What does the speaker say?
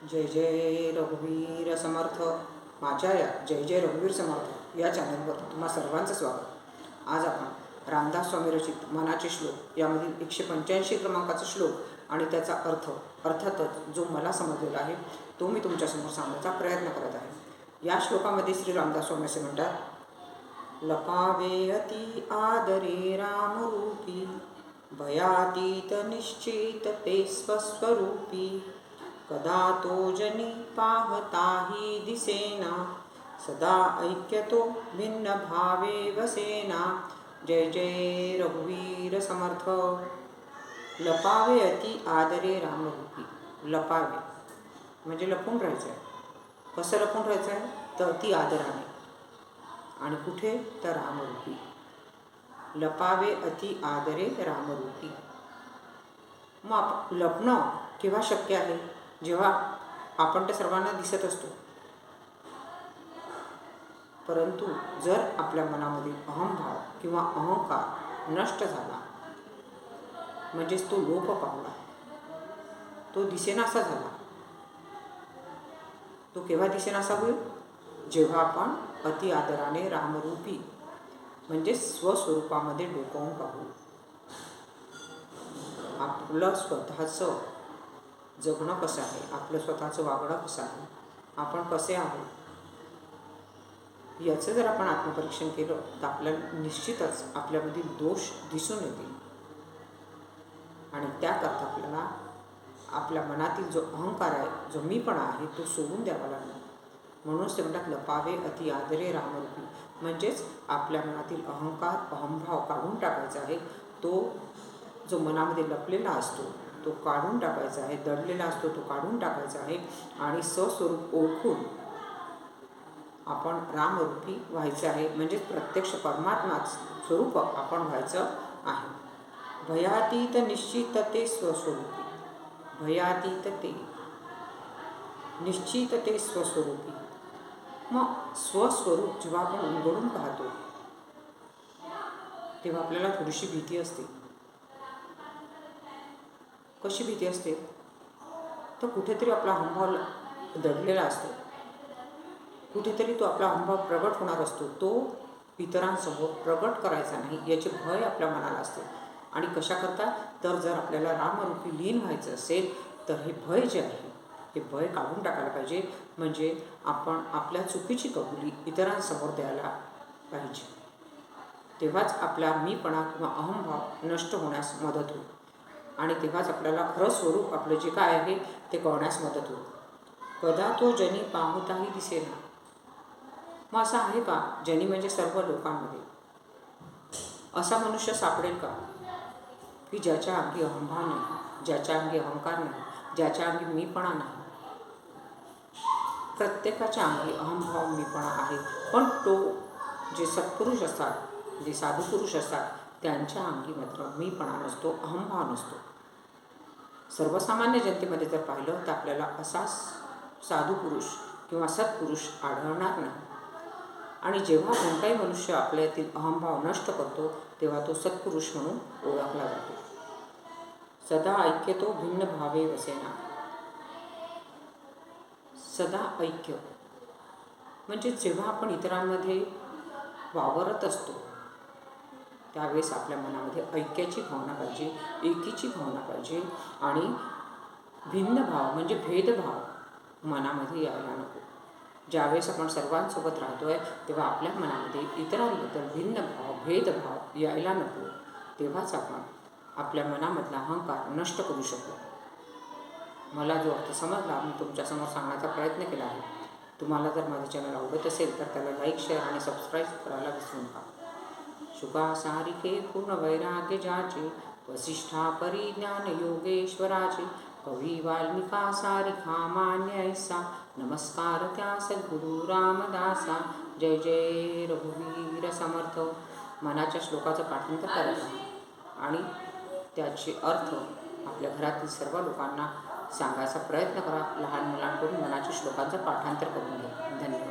जय जय रघुवीर समर्थ. माझ्या या जय जय रघुवीर समर्थ या चॅनलवर तुम्हा सर्वांचं स्वागत. आज आपण रामदास स्वामी रचित मनाचे श्लोक यामधील एकशे पंच्याऐंशी क्रमांकाचा श्लोक आणि त्याचा अर्थ अर्थातच जो मला समजलेला आहे तो मी तुमच्यासमोर सांगण्याचा प्रयत्न करत आहे. या श्लोकामध्ये श्री रामदास स्वामी असे म्हणतात लपावे अति आदरे रामरूपी भयातीत निश्चित ते स्वस्वरूपी कदा तो जनी पाहताही दिसेना? सदा ऐक्यतो भिन्न भावे वसेना? जय जय रघुवीर समर्थ। लपावे अति आदरे रामरूपी। लपावे. म्हणजे लपून राहायचं आहे कसं लपून राहायचं आहे तर अति आदराने. आणि कुठे? तर रामरूपी. लपावे अति आदरे रामरूपी. मग आप- लपणं केव्हा शक्य आहे? जेव्हा आपण ते सर्वांना दिसत असतो. परंतु जर आपल्या मनामध्ये अहंभाव किंवा अहंकार नष्ट झाला म्हणजेच तो लोप पावला तो दिसेनासा झाला तो केव्हा दिसेनासा होईल? जेव्हा आपण अति आदराने रामरूपी म्हणजे स्वस्वरूपामध्ये डोकावून पाहू. आपलं स्वतःचं जगणं कसं आहे? आपलं स्वतःचं वागणं कसं आहे? आपण कसे आहोत? याचं जर आपण आत्मपरीक्षण केलं तर आपल्याला निश्चितच आपल्यामधील दोष दिसून येतील. आणि त्याकरता आपल्याला आपल्या मनातील जो अहंकार आहे जो मीपणा आहे तो सोडून द्यावा लागला. म्हणूनच ते म्हणतात लपावे अति आदरे रामरूपी. म्हणजेच आपल्या मनातील अहंकार अहंभाव काढून टाकायचा आहे. तो जो मनामध्ये लपलेला असतो तो काढून टाकायचा आहे. दडलेला असतो तो काढून टाकायचा आहे आणि स्वस्वरूप ओळखून आपण रामरूपी व्हायचं आहे. म्हणजेच प्रत्यक्ष परमात्माच स्वरूप आपण व्हायचं आहे. भयातीत निश्चित ते स्वस्वरूपी. भयातीत ते. निश्चित ते स्वस्वरूपी. मग स्वस्वरूप जेव्हा आपण उलगडून पाहतो तेव्हा आपल्याला थोडीशी भीती असते. कशी भीती असते? तर कुठेतरी आपला अहंभाव दडलेला असतो. कुठेतरी तो आपला अहंभाव प्रगट होणार असतो. तो इतरांसमोर प्रगट करायचा नाही याचे भय आपल्या मनाला असते. आणि कशा करता तर जर आपल्याला रामरूपी लीन व्हायचं असेल तर हे भय जे आहे हे भय काढून टाकायला पाहिजे. म्हणजे आपण आपल्या चुकीची कबुली इतरांसमोर द्यायला पाहिजे. तेव्हाच आपला मीपणा किंवा अहंभाव नष्ट होण्यास मदत होईल. आणि तेव्हाच आपल्याला खरं स्वरूप आपलं जे काय आहे ते कळण्यास मदत होईल. कदा तो जनी पाहताही दिसेना. मग असं आहे का? जनी म्हणजे सर्व लोकांमध्ये. असा मनुष्य सापडेल का? की ज्याच्या अंगी अहंभाव नाही ज्याच्या अंगी अहंकार नाही ज्याच्या अंगी मीपणा नाही प्रत्येकाच्या अंगी अहंभाव मीपणा आहे. पण तो जे सत्पुरुष असतात जे साधुपुरुष असतात त्यांच्या अंगी मात्र मीपणा नसतो अहंभाव नसतो. सर्वसामान्य जनतेमध्ये जर पाहिलं तर आपल्याला असा साधू पुरुष किंवा सत्पुरुष आढळणार नाही. आणि जेव्हा कोणताही मनुष्य आपल्यातील अहंभाव नष्ट करतो तेव्हा तो सत्पुरुष म्हणून ओळखला जातो. सदा ऐक्यतो भिन्न भावे वसेना. सदा ऐक्य. म्हणजे जेव्हा आपण इतरांमध्ये वावरत असतो त्यावेळेस आपल्या मनामध्ये ऐक्याची भावना पाहिजे एकीची भावना पाहिजे आणि भिन्न भाव म्हणजे भेदभाव मनामध्ये यायला नको. ज्यावेळेस आपण सर्वांसोबत राहतोय तेव्हा आपल्या मनामध्ये इतरांबद्दल भिन्न भाव भेदभाव यायला नको. तेव्हाच आपण आपल्या मनामधला अहंकार नष्ट करू शकतो. मला जो अर्थ समजला मी तुमच्यासमोर सांगण्याचा प्रयत्न केला आहे. तुम्हाला जर माझं चॅनल आवडत असेल तर त्याला लाईक शेअर आणि सबस्क्राईब करायला विसरू नका. शुकासारिके पूर्ण वैराग्य जाचे वसिष्ठा परिज्ञान योगेश्वराचे कवी वाल्मिका सारिका मान्य ऐसा नमस्कार त्या सद्गुरु रामदासा जय जय रघुवीर समर्थ. मनाच्या श्लोकाचं पाठांतर करायचं आणि त्याचे अर्थ आपल्या घरातील सर्व लोकांना सांगायचा प्रयत्न करा. लहान मुलांकडून मनाच्या श्लोकांचं पाठांतर करून घ्या. धन्यवाद.